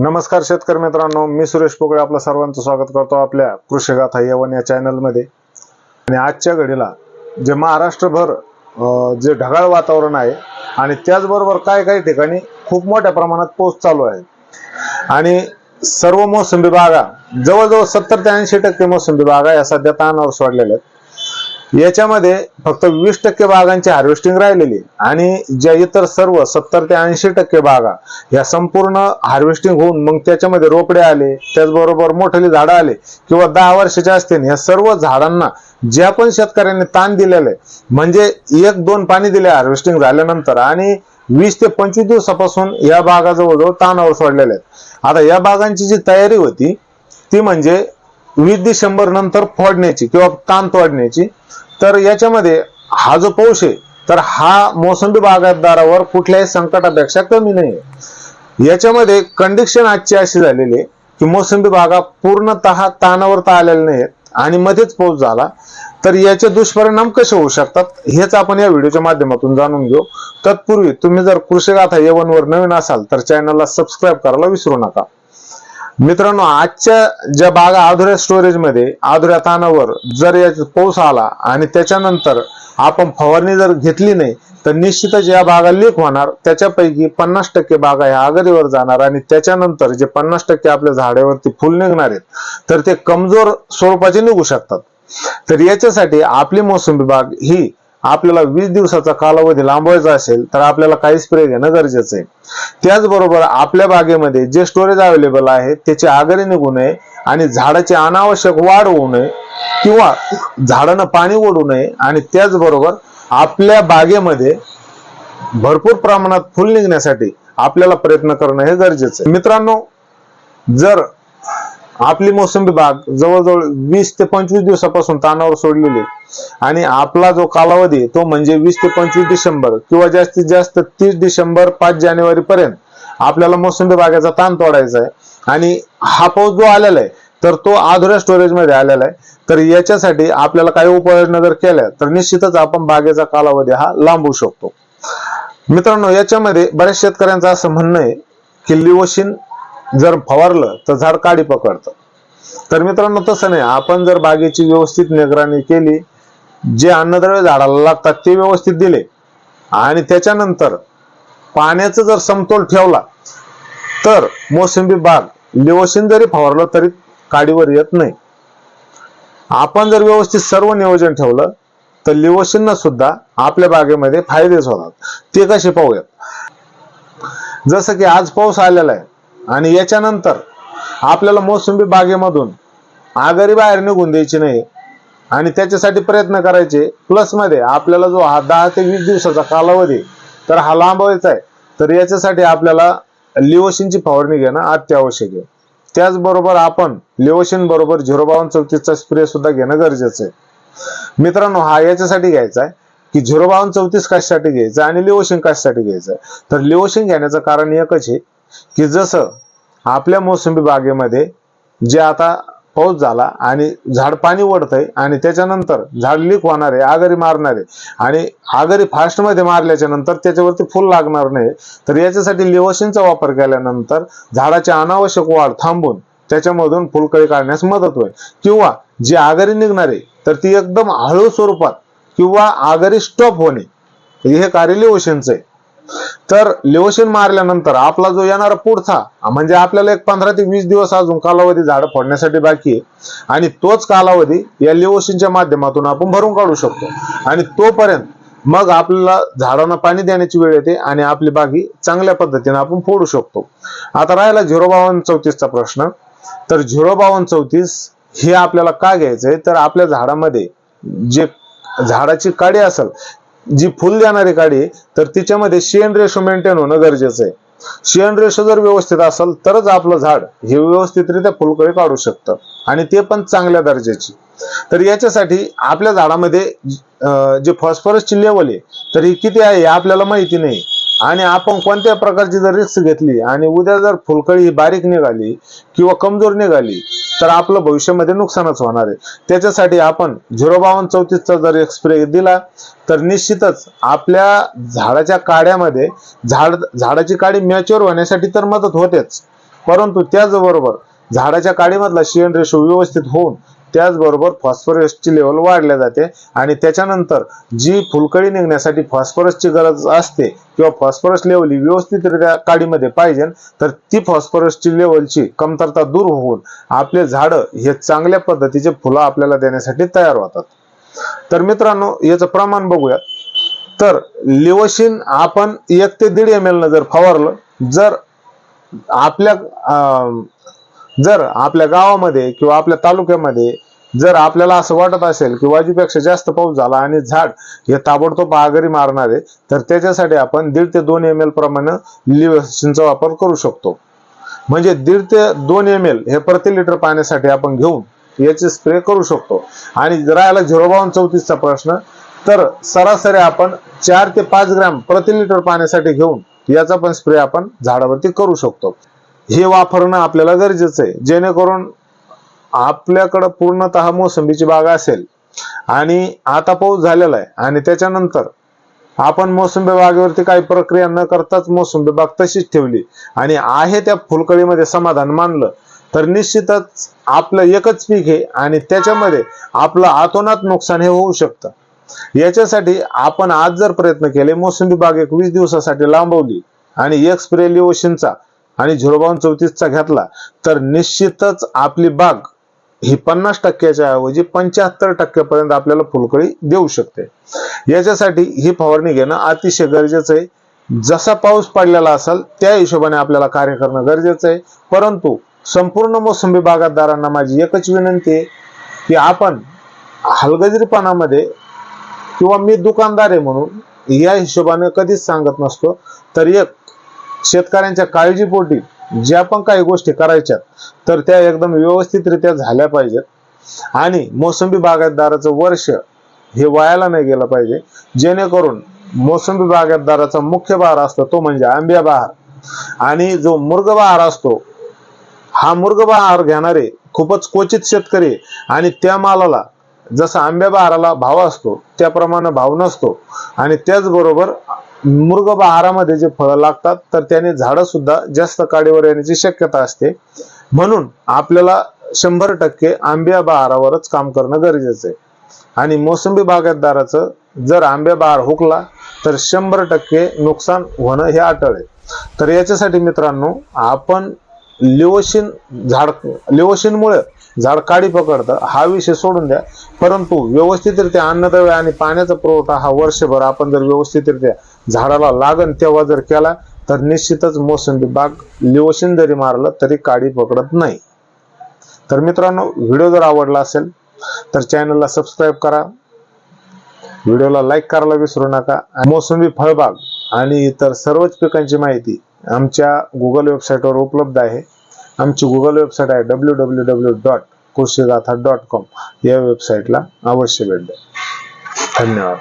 नमस्कार शेतकरी मित्रांनो मी सुरेश पोकळे आपलं सर्वांचं स्वागत करतो आपल्या कृषी गाथा यवन या चॅनलमध्ये. आणि आजच्या घडीला जे महाराष्ट्रभर जे ढगाळ वातावरण आहे आणि त्याचबरोबर काही काही ठिकाणी खूप मोठ्या प्रमाणात पाऊस चालू आहे. आणि सर्व मोसंबी बागा जवळजवळ सत्तर ते ऐंशी टक्के मोसंबी बागा या सध्या ताणावर सोडलेल्या आहेत. याच्यामध्ये फक्त वीस टक्के बागांची हार्वेस्टिंग राहिलेली आणि ज्या इतर सर्व सत्तर ते ऐंशी टक्के बागा या संपूर्ण हार्वेस्टिंग होऊन मग त्याच्यामध्ये रोपडे आले त्याचबरोबर मोठेली झाडं आले किंवा दहा वर्षाचे असतील या सर्व झाडांना ज्या पण शेतकऱ्यांनी ताण दिलेलं आहे म्हणजे एक दोन पाणी दिले हार्वेस्टिंग झाल्यानंतर आणि वीस ते पंचवीस दिवसापासून या बागा जवळजवळ ताणावर सोडलेल्या आहेत. आता या बागांची जी तयारी होती ती म्हणजे वीस डिसेंबर नंतर फोडण्याची किंवा ताण तोडण्याची. तर याच्यामध्ये हा जो पाऊस आहे तर हा मोसंबी बागायतदारावर कुठल्याही संकटापेक्षा कमी नाही आहे याच्यामध्ये कंडिशन आजची अशी झालेली आहे की मोसंबी बागा पूर्णतः तानावर तर आलेल्या नाहीत आणि मध्येच पाऊस झाला. तर याचे दुष्परिणाम कसे होऊ शकतात हेच आपण या व्हिडिओच्या माध्यमातून जाणून घेऊ. तत्पूर्वी तुम्ही जर कृषी गाथा येवनवर नवीन असाल तर चॅनलला सबस्क्राईब करायला विसरू नका. मित्रांनो आजच्या ज्या बागा आधुऱ्या स्टोरेजमध्ये आधुऱ्या ताणावर जर याचा पाऊस आला आणि त्याच्यानंतर आपण फवारणी जर घेतली नाही तर निश्चितच या बागा लीक होणार. त्याच्यापैकी पन्नास टक्के बागा ह्या आघाडीवर जाणार आणि त्याच्यानंतर जे पन्नास टक्के आपल्या झाडावरती फुल निघणार आहेत तर ते कमजोर स्वरूपाचे निघू शकतात. तर याच्यासाठी आपली मोसंबी बाग ही आपल्याला वीस दिवसाचा कालावधी लांबवायचा असेल तर आपल्याला काही स्प्रे घेणं गरजेचं आहे. त्याचबरोबर आपल्या बागेमध्ये जे स्टोरेज अवेलेबल आहे त्याची आगरी निघू नये आणि झाडाची अनावश्यक वाढ होऊ नये किंवा झाडांना पाणी ओढू नये आणि त्याचबरोबर आपल्या बागेमध्ये भरपूर प्रमाणात फुल निघण्यासाठी आपल्याला प्रयत्न करणं हे गरजेचं आहे. मित्रांनो जर आपली मोसंबी बाग जवळजवळ वीस ते पंचवीस दिवसापासून तानावर सोडलेली आणि आपला जो कालावधी तो म्हणजे वीस ते पंचवीस डिसेंबर किंवा जास्तीत जास्त तीस डिसेंबर पाच जानेवारी पर्यंत आपल्याला मोसंबी बागेचा ताण तोडायचा आहे. आणि हा पाऊस जो आलेला आहे तर तो आधुऱ्या स्टोरेजमध्ये आलेला आहे. तर याच्यासाठी आपल्याला काही उपाययोजना जर केल्या तर निश्चितच आपण बागेचा कालावधी हा लांबवू शकतो. मित्रांनो याच्यामध्ये बऱ्याच शेतकऱ्यांचं असं म्हणणं आहे की लिओशिन जर फवारलं तर झाड काडी पकडतं. तर मित्रांनो तसं नाही. आपण जर बागेची व्यवस्थित निगराणी केली जे अन्नद्रव्य झाडाला लागतात ते व्यवस्थित दिले. आणि त्याच्यानंतर पाण्याचा जर समतोल ठेवला तर मोसंबी बाग लिओशिन जरी फवारलं तरी काडीवर येत नाही. आपण जर व्यवस्थित सर्व नियोजन ठेवलं तर लिओशिन सुद्धा आपल्या बागेमध्ये फायदेच होतात ते कसे पाहूयात? जसं की आज पाऊस आलेला आहे. आणि याच्यानंतर आपल्याला मोसंबी बागेमधून आगरी बाहेर निघून द्यायची नाही. आणि त्याच्यासाठी प्रयत्न करायचे. प्लसमध्ये आपल्याला जो हा दहा ते वीस दिवसाचा कालावधी तर हा लांबवायचा आहे. तर याच्यासाठी आपल्याला लिओशिनची फवारणी घेणं अत्यावश्यक आहे. त्याचबरोबर आपण लिओशिन बरोबर झिरो बावन चौतीसचा स्प्रे सुद्धा घेणं गरजेचं आहे. मित्रांनो हा याच्यासाठी घ्यायचा आहे की झिरो बावन चौतीस कशासाठी घ्यायचं आणि लिओशिन कशासाठी घ्यायचं? तर लिओशिन घेण्याचं कारण एकच आहे की जसं आपल्या मोसंबी बागेमध्ये जे आता पाऊस झाला आणि झाड पाणी ओढतंय आणि त्याच्यानंतर झाड लीक होणार आहे आगरी मारणार आहे आणि आगरी फास्टमध्ये मारल्याच्या नंतर त्याच्यावरती फुल लागणार नाही तर याच्यासाठी लिओशिनचा वापर केल्यानंतर झाडाची अनावश्यक वाढ थांबून त्याच्यामधून फुलकळी काढण्यास मदत होईल. किंवा जी आगरी निघणार आहे तर ती एकदम हळू स्वरूपात किंवा आगरी स्टॉप होणे हे कार्य लिओशिनचं आहे. तर लिओशिन मारल्यानंतर आपला जो येणारा पुढचा म्हणजे आपल्याला एक पंधरा ते वीस दिवस अजून कालावधी झाड फोडण्यासाठी बाकी आहे. आणि तोच कालावधी या लिओशिनच्या माध्यमातून आपण भरून काढू शकतो. आणि तोपर्यंत मग आपल्याला झाडांना पाणी देण्याची वेळ येते आणि आपली बागी चांगल्या पद्धतीने आपण फोडू शकतो. आता राहिला झिरो बावन चौतीसचा प्रश्न. तर झिरो बावन चौतीस हे आपल्याला का घ्यायचंय? तर आपल्या झाडामध्ये जे झाडाची काडी असेल जी फुल देणारी काडी तर तिच्यामध्ये शेण रेशो मेंटेन होणं गरजेचं आहे. शेण रेशो जर व्यवस्थित असेल तरच आपलं झाड हे व्यवस्थितरित्या फुलकळी काढू शकतं. आणि ते पण चांगल्या दर्जाची. तर याच्यासाठी आपल्या झाडामध्ये जे फॉस्फरसची लेवल आहे तर ही किती आहे हे आपल्याला माहिती नाही. आणि आपण कोणत्या प्रकारची जर रिस्क घेतली आणि उद्या जर फुलकळी ही बारीक निघाली किंवा कमजोर निघाली तर आपलं भविष्यामध्ये नुकसानच होणार आहे. त्याच्यासाठी आपण झिरो बावन्न चौतीसचा जर एक्सप्रे दिला तर निश्चितच आपल्या झाडाच्या काड्यामध्ये झाड झाडाची काडी मॅच्युअर होण्यासाठी तर मदत होतेच. परंतु त्याचबरोबर झाडाच्या काडीमधला शियन रेशो व्यवस्थित होऊन त्याचबरोबर फॉस्फरसची लेवल वाढल्या जाते आणि त्याच्यानंतर जी फुलकळी निघण्यासाठी फॉस्फरसची गरज असते किंवा फॉस्फरस लेवल ही व्यवस्थितरित्या काडीमध्ये पाहिजे तर ती फॉस्फरसची लेवलची कमतरता दूर होऊन आपले झाडं हे चांगल्या पद्धतीचे फुलं आपल्याला देण्यासाठी तयार होतात. तर मित्रांनो याचं प्रमाण बघूया तर लिवोशिन आपण एक ते दीड एम एल न जर फवारलं जर आपल्या अं, जर आपल्या गावामध्ये किंवा आपल्या तालुक्यामध्ये जर आपल्याला असं वाटत असेल की वाजूपेक्षा जास्त पाऊस झाला आणि झाड हे ताबडतोब आगरी मारणार आहे तर त्याच्यासाठी आपण दीड ते दोन एम एल प्रमाणे लिव्हसिनचा वापर करू शकतो. म्हणजे दीड ते दोन एम एल हे प्रति लिटर पाण्यासाठी आपण घेऊन याचे स्प्रे करू शकतो. आणि राहिला झिरो बावन चौतीसचा प्रश्न तर सरासरी आपण चार ते पाच ग्रॅम प्रति लिटर पाण्यासाठी घेऊन याचा पण स्प्रे आपण झाडावरती करू शकतो. हे वापरणं आपल्याला गरजेचं आहे. जेणेकरून आपल्याकडं पूर्णतः मोसंबीची बाग असेल आणि आता पाऊस झालेला आहे आणि त्याच्यानंतर आपण मोसंबी बागेवरती काही प्रक्रिया न करताच मोसंबी बाग तशीच ठेवली आणि आहे त्या फुलकळीमध्ये समाधान मानलं तर निश्चितच आपलं एकच पीक आहे आणि त्याच्यामध्ये आपलं आतोनात नुकसान हे होऊ शकतं. याच्यासाठी आपण आज जर प्रयत्न केले मोसंबी बाग एक वीस दिवसासाठी लांबवली आणि एक स्प्रे लिओशिनचा आणि झिरो बावन चौतीसचा घेतला तर निश्चितच आपली बाग ही पन्नास टक्क्याच्या ऐवजी पंच्याहत्तर टक्क्यापर्यंत आपल्याला फुलकळी देऊ शकते. याच्यासाठी ही फवारणी घेणं अतिशय गरजेचं आहे. जसा पाऊस पडलेला असेल त्या हिशोबाने आपल्याला कार्य करणं गरजेचं आहे. परंतु संपूर्ण मोसंबी बागायतदारांना माझी एकच विनंती आहे की आपण हलगजरीपणामध्ये किंवा मी दुकानदार आहे म्हणून या हिशोबाने कधीच सांगत नसतो. तर एक शेतकऱ्यांच्या काळजीपोटी ज्या पण काही गोष्टी करायच्या तर त्या एकदम व्यवस्थितरित्या झाल्या पाहिजेत. आणि मोसंबी बागायतदाराचं वर्ष हे वायाला नाही गेलं पाहिजे. जेणेकरून मोसंबी बागायतदाराचा मुख्य बहार असतो तो म्हणजे आंब्या बहार. आणि जो मृग बहार असतो हा मृग बहार घेणारे खूपच क्वचित शेतकरी आणि त्या मालाला जसा आंब्या बहाराला भाव असतो त्याप्रमाणे भाव नसतो. आणि त्याचबरोबर मृग बहारामध्ये जे फळं लागतात तर त्याने झाडं सुद्धा जास्त काडीवर येण्याची शक्यता असते. म्हणून आपल्याला शंभर टक्के आंब्या बहारावरच काम करणं गरजेचं आहे. आणि मोसंबी बागायतदाराचं जर आंब्या बहार हुकला तर शंभर टक्के नुकसान होणं हे अटळ आहे. तर याच्यासाठी मित्रांनो आपण लिओशिन झाड लिओशिनमुळे झाड काडी पकडतं हा विषय सोडून द्या. परंतु व्यवस्थितरित्या अन्नद्रव्य आणि पाण्याचा पुरवठा हा वर्षभर आपण जर व्यवस्थितरित्या झाडाला लागन तेव्हा जर केला तर निश्चितच मोसंबी बाग लिओशिन जरी मारलं तरी काडी पकडत नाही. तर मित्रांनो व्हिडिओ जर आवडला असेल तर चॅनलला सबस्क्राईब करा. व्हिडिओला लाईक करायला विसरू नका. मोसंबी फळबाग आणि इतर सर्वच पिकांची माहिती आमच्या गुगल वेबसाईटवर उपलब्ध आहे. आमची गुगल वेबसाईट आहे W W W dot Krishigatha dot com या वेबसाईटला अवश्य भेट द्या. धन्यवाद.